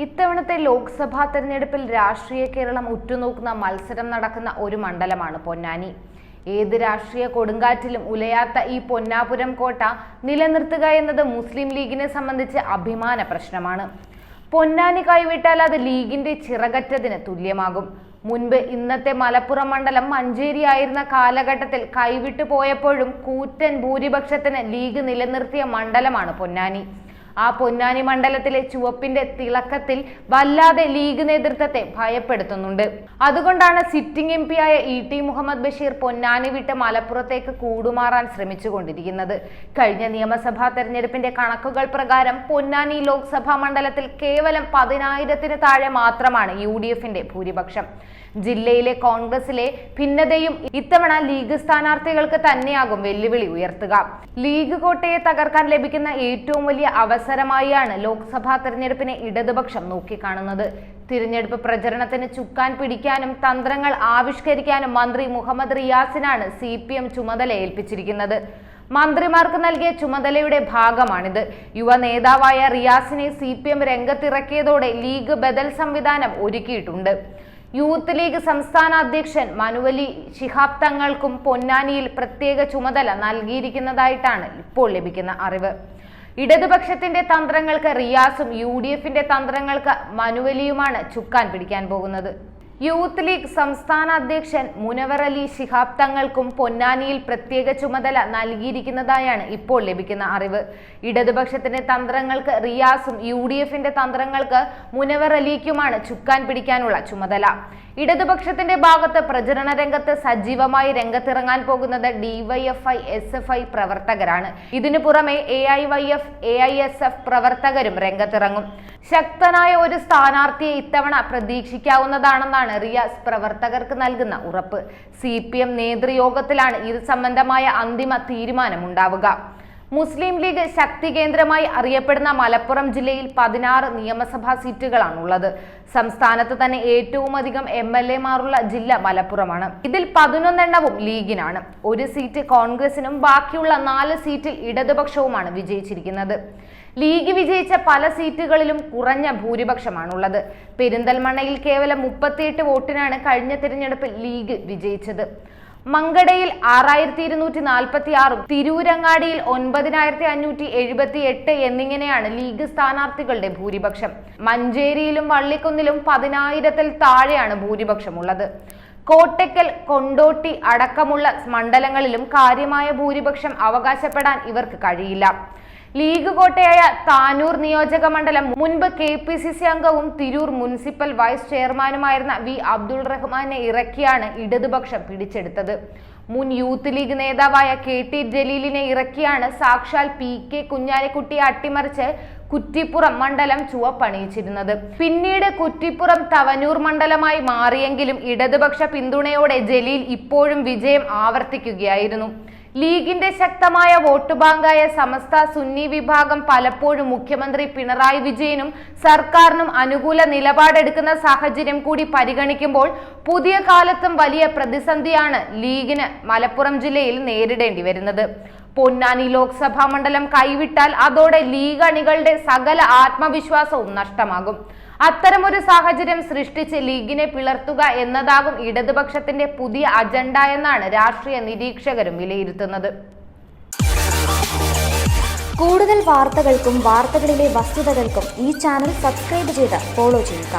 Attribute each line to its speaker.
Speaker 1: ഇത്തവണത്തെ ലോക്സഭാ തെരഞ്ഞെടുപ്പിൽ രാഷ്ട്രീയ കേരളം ഉറ്റുനോക്കുന്ന മത്സരം നടക്കുന്ന ഒരു മണ്ഡലമാണ് പൊന്നാനി. ഏത് രാഷ്ട്രീയ കൊടുങ്കാറ്റിലും ഉലയാത്ത ഈ പൊന്നാപുരം കോട്ട നിലനിർത്തുക എന്നത് മുസ്ലിം ലീഗിനെ സംബന്ധിച്ച് അഭിമാന പ്രശ്നമാണ്. പൊന്നാനി കൈവിട്ടാൽ അത് ലീഗിന്റെ ചിറകറ്റതിന് തുല്യമാകും. മുൻപ് ഇന്നത്തെ മലപ്പുറം മണ്ഡലം മഞ്ചേരി ആയിരുന്ന കാലഘട്ടത്തിൽ കൈവിട്ടു പോയപ്പോഴും കൂറ്റൻ ഭൂരിപക്ഷത്തിന് ലീഗ് നിലനിർത്തിയ മണ്ഡലമാണ് പൊന്നാനി. ആ പൊന്നാനി മണ്ഡലത്തിലെ ചുവപ്പിന്റെ തിളക്കത്തിൽ വല്ലാതെ ലീഗ് നേതൃത്വത്തെ ഭയപ്പെടുത്തുന്നുണ്ട്. അതുകൊണ്ടാണ് സിറ്റിംഗ് എം ആയ ഇ ടി മുഹമ്മദ് ബഷീർ പൊന്നാനി വിട്ട് മലപ്പുറത്തേക്ക് കൂടുമാറാൻ ശ്രമിച്ചുകൊണ്ടിരിക്കുന്നത്. കഴിഞ്ഞ നിയമസഭാ തെരഞ്ഞെടുപ്പിന്റെ കണക്കുകൾ പ്രകാരം പൊന്നാനി ലോക്സഭാ മണ്ഡലത്തിൽ കേവലം പതിനായിരത്തിന് താഴെ മാത്രമാണ് യു ഡി എഫിന്റെ ഭൂരിപക്ഷം. ജില്ലയിലെ കോൺഗ്രസിലെ ഭിന്നതയും ഇത്തവണ ലീഗ് സ്ഥാനാർത്ഥികൾക്ക് തന്നെയാകും വെല്ലുവിളി ഉയർത്തുക. ലീഗ് കോട്ടയെ തകർക്കാൻ ലഭിക്കുന്ന ഏറ്റവും വലിയ അവസരമായാണ് ലോക്സഭാ തെരഞ്ഞെടുപ്പിനെ ഇടതുപക്ഷം നോക്കിക്കാണുന്നത്. തിരഞ്ഞെടുപ്പ് പ്രചരണത്തിന് ചുക്കാൻ പിടിക്കാനും തന്ത്രങ്ങൾ ആവിഷ്കരിക്കാനും മന്ത്രി മുഹമ്മദ് റിയാസിനാണ് സി പി എം ചുമതല ഏൽപ്പിച്ചിരിക്കുന്നത്. മന്ത്രിമാർക്ക് നൽകിയ ചുമതലയുടെ ഭാഗമാണിത്. യുവ നേതാവായ റിയാസിനെ സി പി എം രംഗത്തിറക്കിയതോടെ ലീഗ് ബദൽ സംവിധാനം ഒരുക്കിയിട്ടുണ്ട്. യൂത്ത് ലീഗ് സംസ്ഥാന അധ്യക്ഷൻ മനുവലി ശിഹാബ് തങ്ങൾക്കും പൊന്നാനിയിൽ പ്രത്യേക ചുമതല നൽകിയിരിക്കുന്നതായിട്ടാണ് ഇപ്പോൾ ലഭിക്കുന്ന അറിവ്. ഇടതുപക്ഷത്തിന്റെ തന്ത്രങ്ങൾക്ക് റിയാസും യു ഡി എഫിന്റെ തന്ത്രങ്ങൾക്ക് മനുവലിയുമാണ് ചുക്കാൻ പിടിക്കാൻ പോകുന്നത്. യൂത്ത് ലീഗ് സംസ്ഥാന അധ്യക്ഷൻ മുനവർ അലി ശിഹാബ് തങ്ങൾക്കും പൊന്നാനിയിൽ പ്രത്യേക ചുമതല നൽകിയിരിക്കുന്നതായാണ് ഇപ്പോൾ ലഭിക്കുന്ന അറിവ്. ഇടതുപക്ഷത്തിന്റെ തന്ത്രങ്ങൾക്ക് റിയാസും യു ഡി എഫിന്റെ തന്ത്രങ്ങൾക്ക് മുനവർ അലിക്കുമാണ് ചുക്കാൻ പിടിക്കാനുള്ള ചുമതല. ഇടതുപക്ഷത്തിന്റെ ഭാഗത്ത് പ്രചരണ രംഗത്ത് സജീവമായി രംഗത്തിറങ്ങാൻ പോകുന്നത് ഡിവൈഎഫ്ഐ എസ് എഫ് ഐ പ്രവർത്തകരാണ്. ഇതിനു പുറമെ A I Y F A I S F പ്രവർത്തകരും രംഗത്തിറങ്ങും. ശക്തനായ ഒരു സ്ഥാനാർത്ഥിയെ ഇത്തവണ പ്രതീക്ഷിക്കാവുന്നതാണെന്നാണ് റിയാസ് പ്രവർത്തകർക്ക് നൽകുന്ന ഉറപ്പ്. സി പി എം നേതൃയോഗത്തിലാണ് ഇത് സംബന്ധമായ അന്തിമ തീരുമാനമുണ്ടാവുക. മുസ്ലിം ലീഗ് ശക്തി കേന്ദ്രമായി അറിയപ്പെടുന്ന മലപ്പുറം ജില്ലയിൽ പതിനാറ് നിയമസഭാ സീറ്റുകളാണുള്ളത്. സംസ്ഥാനത്ത് തന്നെ ഏറ്റവും അധികം എം എൽ എമാരുള്ള ജില്ല മലപ്പുറമാണ്. ഇതിൽ പതിനൊന്നെണ്ണവും ലീഗിനാണ്. ഒരു സീറ്റ് കോൺഗ്രസിനും ബാക്കിയുള്ള നാല് സീറ്റിൽ ഇടതുപക്ഷവുമാണ് വിജയിച്ചിരിക്കുന്നത്. ലീഗ് വിജയിച്ച പല സീറ്റുകളിലും കുറഞ്ഞ ഭൂരിപക്ഷമാണുള്ളത്. പെരിന്തൽമണ്ണയിൽ കേവലം മുപ്പത്തിയെട്ട് വോട്ടിനാണ് കഴിഞ്ഞ തിരഞ്ഞെടുപ്പിൽ ലീഗ് വിജയിച്ചത്. മങ്കടയിൽ ആറായിരത്തി ഇരുന്നൂറ്റി നാൽപ്പത്തി ആറും തിരൂരങ്ങാടിയിൽ ഒൻപതിനായിരത്തി അഞ്ഞൂറ്റി എഴുപത്തി എട്ട് എന്നിങ്ങനെയാണ് ലീഗ് സ്ഥാനാർത്ഥികളുടെ ഭൂരിപക്ഷം. മഞ്ചേരിയിലും വള്ളിക്കുന്നിലും പതിനായിരത്തിൽ താഴെയാണ് ഭൂരിപക്ഷമുള്ളത്. കോട്ടയ്ക്കൽ കൊണ്ടോട്ടി അടക്കമുള്ള മണ്ഡലങ്ങളിലും കാര്യമായ ഭൂരിപക്ഷം അവകാശപ്പെടാൻ ഇവർക്ക് കഴിയില്ല. ലീഗ് കോട്ടയായ താനൂർ നിയോജക മണ്ഡലം. മുൻപ് കെ പി സി സി അംഗവും തിരൂർ മുനിസിപ്പൽ വൈസ് ചെയർമാനുമായിരുന്ന വി അബ്ദുൾ റഹ്മാനെ ഇറക്കിയാണ് ഇടതുപക്ഷം പിടിച്ചെടുത്തത്. മുൻ യൂത്ത് ലീഗ് നേതാവായ കെ ടി ജലീലിനെ ഇറക്കിയാണ് സാക്ഷാൽ പി കെ കുഞ്ഞാലിക്കുട്ടിയെ അട്ടിമറിച്ച് കുറ്റിപ്പുറം മണ്ഡലം ചുവപ്പണിയിച്ചിരുന്നത്. പിന്നീട് കുറ്റിപ്പുറം തവനൂർ മണ്ഡലമായി മാറിയെങ്കിലും ഇടതുപക്ഷ പിന്തുണയോടെ ജലീൽ ഇപ്പോഴും വിജയം ആവർത്തിക്കുകയായിരുന്നു. ലീഗിന്റെ ശക്തമായ വോട്ട് ബാങ്കായ സമസ്ത സുന്നി വിഭാഗം പലപ്പോഴും മുഖ്യമന്ത്രി പിണറായി വിജയനും സർക്കാരിനും അനുകൂല നിലപാടെടുക്കുന്ന സാഹചര്യം കൂടി പരിഗണിക്കുമ്പോൾ പുതിയ കാലത്തും വലിയ പ്രതിസന്ധിയാണ് ലീഗിന് മലപ്പുറം ജില്ലയിൽ നേരിടേണ്ടി വരുന്നത്. പൊന്നാനി ലോക്സഭാ മണ്ഡലം കൈവിട്ടാൽ അതോടെ ലീഗ് അണികളുടെ സകല ആത്മവിശ്വാസവും നഷ്ടമാകും. അത്തരമൊരു സാഹചര്യം സൃഷ്ടിച്ച് ലീഗിനെ പിളർത്തുക എന്നതാകും ഇടതുപക്ഷത്തിന്റെ പുതിയ അജണ്ട എന്നാണ് രാഷ്ട്രീയ നിരീക്ഷകരും വിലയിരുത്തുന്നത്.
Speaker 2: കൂടുതൽ വാർത്തകൾക്കും വാർത്തകളിലെ വസ്തുതകൾക്കും ഈ ചാനൽ സബ്സ്ക്രൈബ് ചെയ്ത് ഫോളോ ചെയ്യുക.